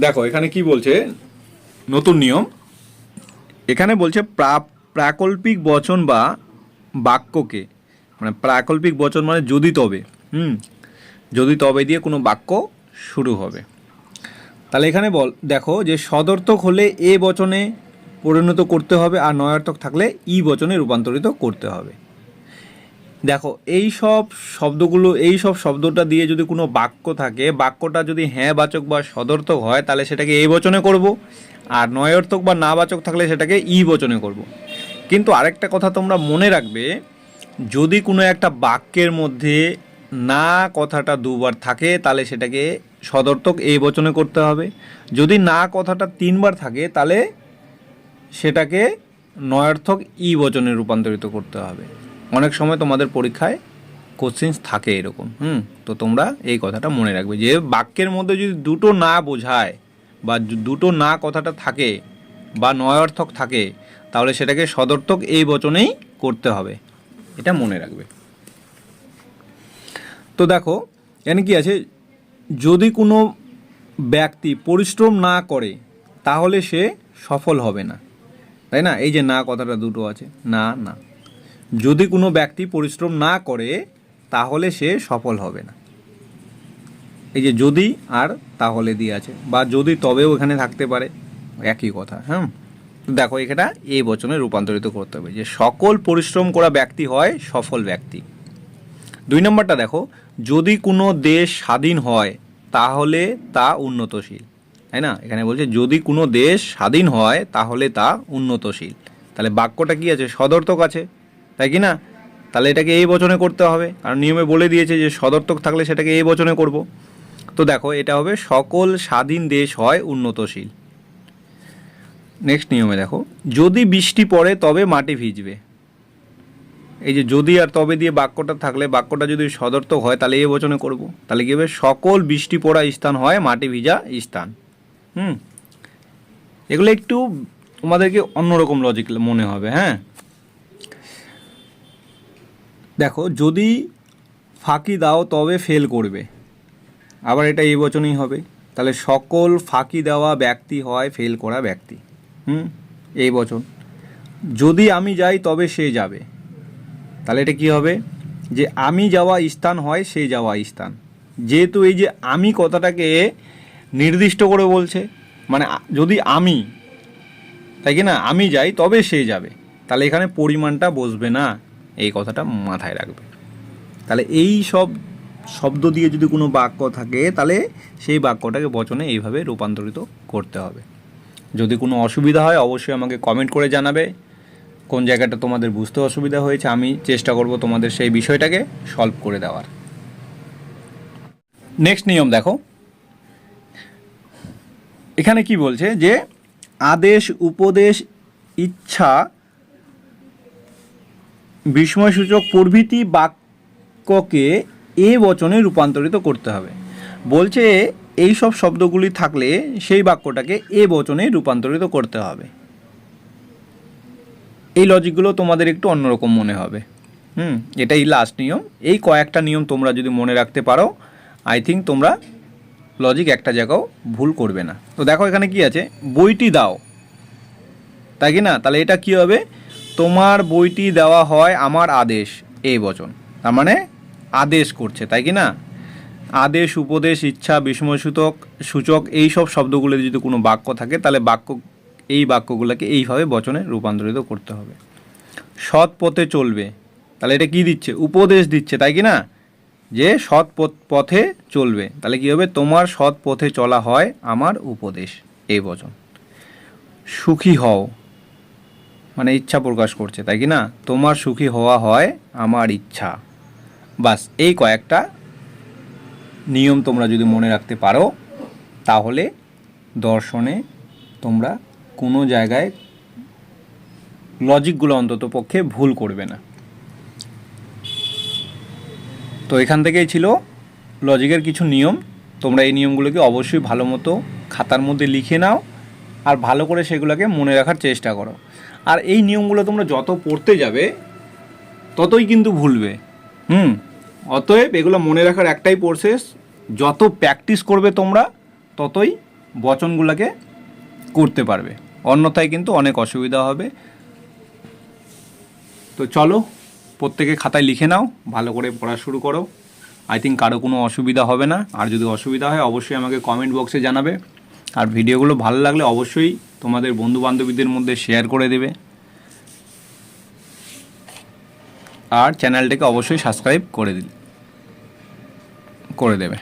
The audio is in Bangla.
দেখো, এখানে কি বলছে? নতুন নিয়ম। এখানে বলছে প্রা- প্রাকল্পিক বচন বা বাক্যকে। মানে প্রাকল্পিক বচন মানে যদি তবে, হুম? যদি তবে দিয়ে কোনো বাক্য শুরু হবে। তাহলে এখানে বল, দেখো যে সদর্থক হলে এ বচনে পরিণত করতে হবে আর নয়ার্থক থাকলে ই বচনে রূপান্তরিত করতে হবে। দেখো, এই সব শব্দগুলো, এই সব শব্দটা দিয়ে যদি কোনো বাক্য থাকে, বাক্যটা যদি হ্যাঁ বাচক বা সদর্থক হয়, তাহলে সেটাকে এই বচনে করব। আর নয়ার্থক বা না বাচক থাকলে সেটাকে ই বচনে করব। কিন্তু আরেকটা কথা তোমরা মনে রাখবে, যদি কোনো একটা বাক্যের মধ্যে না কথাটা দুবার থাকে, তাহলে সেটাকে সদর্থক এই বচনে করতে হবে। যদি না কথাটা তিনবার থাকে, তাহলে সেটাকে নয়ার্থক ই বচনে রূপান্তরিত করতে হবে। অনেক সময় তোমাদের পরীক্ষায় কোশ্চেন্স থাকে এরকম, হুম? তো তোমরা এই কথাটা মনে রাখবে যে বাক্যের মধ্যে যদি দুটো না বোঝায় বা দুটো না কথাটা থাকে বা নয়ার্থক থাকে, তাহলে সেটাকে সদর্থক এই বচনেই করতে হবে। এটা মনে রাখবে। তো দেখো, এখানে কি আছে? যদি কোনো ব্যক্তি পরিশ্রম না করে, তাহলে সে সফল হবে না। তাই না? এই যে না কথাটা দুটো আছে, না না। যদি কোনো ব্যক্তি পরিশ্রম না করে, তাহলে সে সফল হবে না। এই যে যদি আর, তাহলে দিয়ে আছে। বা যদি তবেও এখানে থাকতে পারে, একই কথা হ্যাঁ দেখো এটা এই বচনে রূপান্তরিত করতে হবে যে সকল পরিশ্রম করা ব্যক্তি হয় সফল ব্যক্তি। দুই নম্বরটা দেখো, যদি কোনো দেশ স্বাধীন হয়, তাহলে তা উন্নতশীল। তাই না? এখানে বলছে, যদি কোনো দেশ স্বাধীন হয়, তাহলে তা উন্নতশীল। তাহলে বাক্যটা কি আছে? সদর্থক আছে। তাই কি না? তাহলে এটাকে এই বচনে করতে হবে। কারণ নিয়মে বলে দিয়েছে যে সদর্থক থাকলে সেটাকে এই বচনে করব। তো দেখো, এটা হবে সকল স্বাধীন দেশ হয় উন্নতশীল। নেক্সট নিয়মে দেখো, যদি বৃষ্টি পড়ে তবে মাটি ভিজবে। এই যে যদি আর তবে দিয়ে বাক্যটা থাকলে, বাক্যটা যদি সদর্থক হয়, তাহলে এই বচনে করব। তাহলে কী হবে? সকল বৃষ্টি পড়া স্থান হয় মাটি ভিজা স্থান। হুম? এগুলো একটু তোমাদেরকে অন্যরকম লজিক মনে হবে হ্যাঁ? দেখো, যদি ফাঁকি দাও তবে ফেল করবে। আবার এটা এই বচনেই হবে। তাহলে সকল ফাঁকি দেওয়া ব্যক্তি হয় ফেল করা ব্যক্তি। হুম? এই বচন। যদি আমি যাই তবে সে যাবে। তাহলে এটা কি হবে? যে আমি যাওয়া স্থান হয়, সে যাওয়া স্থান। যেহেতু এই যে আমি কথাটাকে নির্দিষ্ট করে বলছে মানে যদি আমি, তাই কি না? আমি যাই তবে সে যাবে। তাহলে এখানে পরিমাণটা বসবে না। এই কথাটা মাথায় রাখবে। তাহলে এই সব শব্দ দিয়ে যদি কোনো বাক্য থাকে, তাহলে সেই বাক্যটাকে বচনে এইভাবে রূপান্তরিত করতে হবে। যদি কোনো অসুবিধা হয়, অবশ্যই আমাকে কমেন্ট করে জানাবে। কোন জায়গাটা তোমাদের বুঝতে অসুবিধা হয়েছে, আমি চেষ্টা করব তোমাদের সেই বিষয়টাকে সলভ করে দেওয়ার। নেক্সট নিয়ম দেখো। এখানে কি বলছে যে, আদেশ, উপদেশ, ইচ্ছা বিস্ময়সূচক প্রভৃতি বাক্যকে এ বচনে রূপান্তরিত করতে হবে। বলছে এই সব শব্দগুলি থাকলে সেই বাক্যটাকে এ বচনে রূপান্তরিত করতে হবে। এই লজিকগুলো তোমাদের একটু অন্যরকম মনে হবে। হুম, এটাই লাস্ট নিয়ম। এই কয়েকটা নিয়ম তোমরা যদি মনে রাখতে পারো আই থিঙ্ক তোমরা লজিক একটা জায়গাও ভুল করবে না। তো দেখো এখানে কি আছে? বইটি দাও। তাই কি না? তাহলে এটা কি হবে? তোমার বইটি দেওয়া হয় আমার আদেশ, এই বচন। তার মানে আদেশ করছে, তাই কি না? আদেশ, উপদেশ, ইচ্ছা, বিস্ময়সূচক, সূচক, এই সব শব্দগুলো যদি কোনো বাক্য থাকে, তাহলে বাক্য, এই বাক্যগুলোকে এইভাবে বচনে রূপান্তরিত করতে হবে। সৎ পথে চলবে, তাহলে এটা কি দিচ্ছে? উপদেশ দিচ্ছে, তাই কি না? যে সৎ পথে চলবে, তাহলে কি হবে? তোমার সৎ পথে চলা হয় আমার উপদেশ, এই বচন। সুখী হও মানে ইচ্ছা প্রকাশ করছে, তাই কি না? তোমার সুখী হওয়া হয় আমার ইচ্ছা। বাস, এই কয়েকটা নিয়ম তোমরা যদি মনে রাখতে পারো, তাহলে দর্শনে তোমরা কোনো জায়গায় লজিকগুলো অন্তত পক্ষে ভুল করবে না। তো এখান থেকেই ছিল লজিকের কিছু নিয়ম। তোমরা এই নিয়মগুলোকে অবশ্যই ভালো মতো খাতার মধ্যে লিখে নাও। আর ভালো করে সেগুলোকে মনে রাখার চেষ্টা করো। আর এই নিয়মগুলো তোমরা যত পড়তে যাবে, ততই কিন্তু ভুলবে। হুম? অতএব এগুলো মনে রাখার একটাই প্রসেস যত প্র্যাকটিস করবে তোমরা, ততই বচনগুলোকে করতে পারবে। অন্যথায় কিন্তু অনেক অসুবিধা হবে। তো চলো, প্রত্যেকে খাতায় লিখে নাও, ভালো করে পড়া শুরু করো। আই থিঙ্ক কারও কোনো অসুবিধা হবে না। আর যদি অসুবিধা হয়, অবশ্যই আমাকে কমেন্ট বক্সে জানাবে। আর ভিডিওগুলো ভালো লাগলে অবশ্যই তোমাদের বন্ধু বান্ধবীদের মধ্যে শেয়ার করে দেবে। আর চ্যানেলটাকে অবশ্যই সাবস্ক্রাইব করে দিল, করে দেবে।